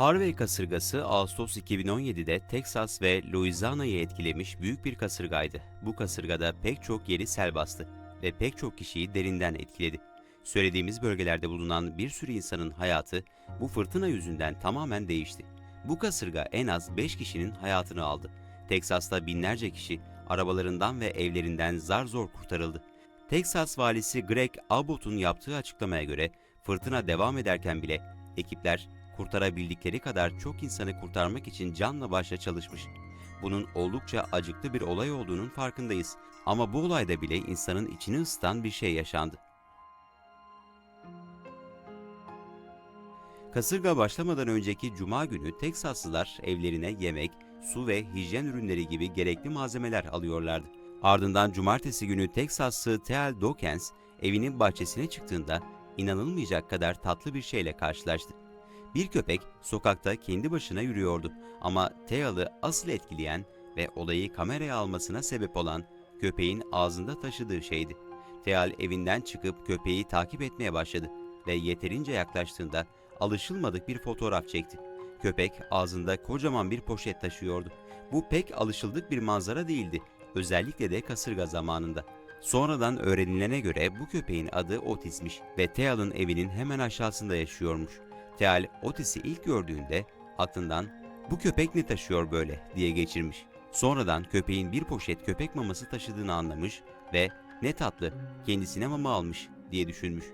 Harvey kasırgası Ağustos 2017'de Teksas ve Louisiana'yı etkilemiş büyük bir kasırgaydı. Bu kasırgada pek çok yeri sel bastı ve pek çok kişiyi derinden etkiledi. Söylediğimiz bölgelerde bulunan bir sürü insanın hayatı bu fırtına yüzünden tamamen değişti. Bu kasırga en az 5 kişinin hayatını aldı. Teksas'ta binlerce kişi arabalarından ve evlerinden zar zor kurtarıldı. Teksas valisi Greg Abbott'un yaptığı açıklamaya göre fırtına devam ederken bile ekipler kurtarabildikleri kadar çok insanı kurtarmak için canla başla çalışmış. Bunun oldukça acıklı bir olay olduğunun farkındayız ama bu olayda bile insanın içini ısıtan bir şey yaşandı. Kasırga başlamadan önceki cuma günü Teksaslılar evlerine yemek, su ve hijyen ürünleri gibi gerekli malzemeler alıyorlardı. Ardından cumartesi günü Teksaslı Teal Dawkins evinin bahçesine çıktığında inanılmayacak kadar tatlı bir şeyle karşılaştı. Bir köpek sokakta kendi başına yürüyordu ama Teal'ı asıl etkileyen ve olayı kameraya almasına sebep olan köpeğin ağzında taşıdığı şeydi. Teal evinden çıkıp köpeği takip etmeye başladı ve yeterince yaklaştığında alışılmadık bir fotoğraf çekti. Köpek ağzında kocaman bir poşet taşıyordu. Bu pek alışıldık bir manzara değildi, özellikle de kasırga zamanında. Sonradan öğrenilene göre bu köpeğin adı Otis'miş ve Teal'ın evinin hemen aşağısında yaşıyormuş. Teal Otis'i ilk gördüğünde aklından bu köpek ne taşıyor böyle diye geçirmiş. Sonradan köpeğin bir poşet köpek maması taşıdığını anlamış ve ne tatlı kendisine mama almış diye düşünmüş.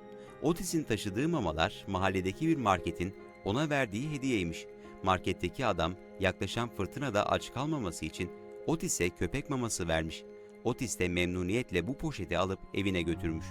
Otis'in taşıdığı mamalar mahalledeki bir marketin ona verdiği hediyeymiş. Marketteki adam yaklaşan fırtınada aç kalmaması için Otis'e köpek maması vermiş. Otis de memnuniyetle bu poşeti alıp evine götürmüş.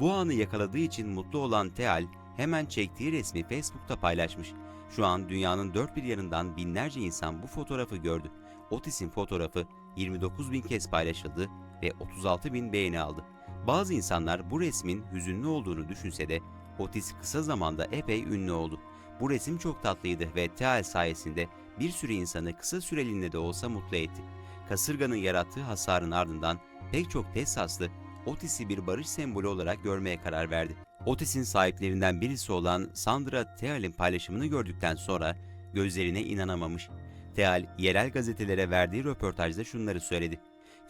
Bu anı yakaladığı için mutlu olan Teal hemen çektiği resmi Facebook'ta paylaşmış. Şu an dünyanın dört bir yanından binlerce insan bu fotoğrafı gördü. Otis'in fotoğrafı 29 bin kez paylaşıldı ve 36 bin beğeni aldı. Bazı insanlar bu resmin hüzünlü olduğunu düşünse de Otis kısa zamanda epey ünlü oldu. Bu resim çok tatlıydı ve Teal sayesinde bir sürü insanı kısa süreliğine de olsa mutlu etti. Kasırganın yarattığı hasarın ardından pek çok Teksaslı Otis'i bir barış sembolü olarak görmeye karar verdi. Otis'in sahiplerinden birisi olan Sandra Teal'in paylaşımını gördükten sonra gözlerine inanamamış. Teal, yerel gazetelere verdiği röportajda şunları söyledi.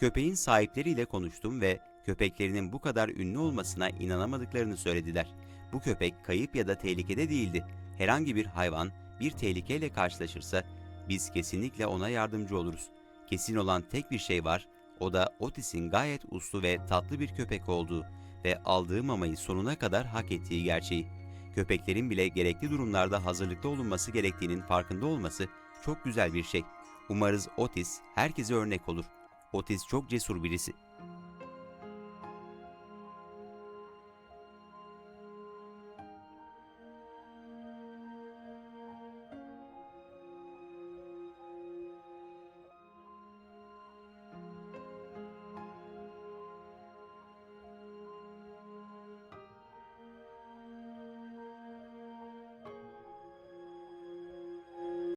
Köpeğin sahipleriyle konuştum ve köpeklerinin bu kadar ünlü olmasına inanamadıklarını söylediler. Bu köpek kayıp ya da tehlikede değildi. Herhangi bir hayvan bir tehlikeyle karşılaşırsa biz kesinlikle ona yardımcı oluruz. Kesin olan tek bir şey var, o da Otis'in gayet uslu ve tatlı bir köpek olduğu ve aldığı mamayı sonuna kadar hak ettiği gerçeği. Köpeklerin bile gerekli durumlarda hazırlıklı olunması gerektiğinin farkında olması çok güzel bir şey. Umarız Otis herkese örnek olur. Otis çok cesur birisi.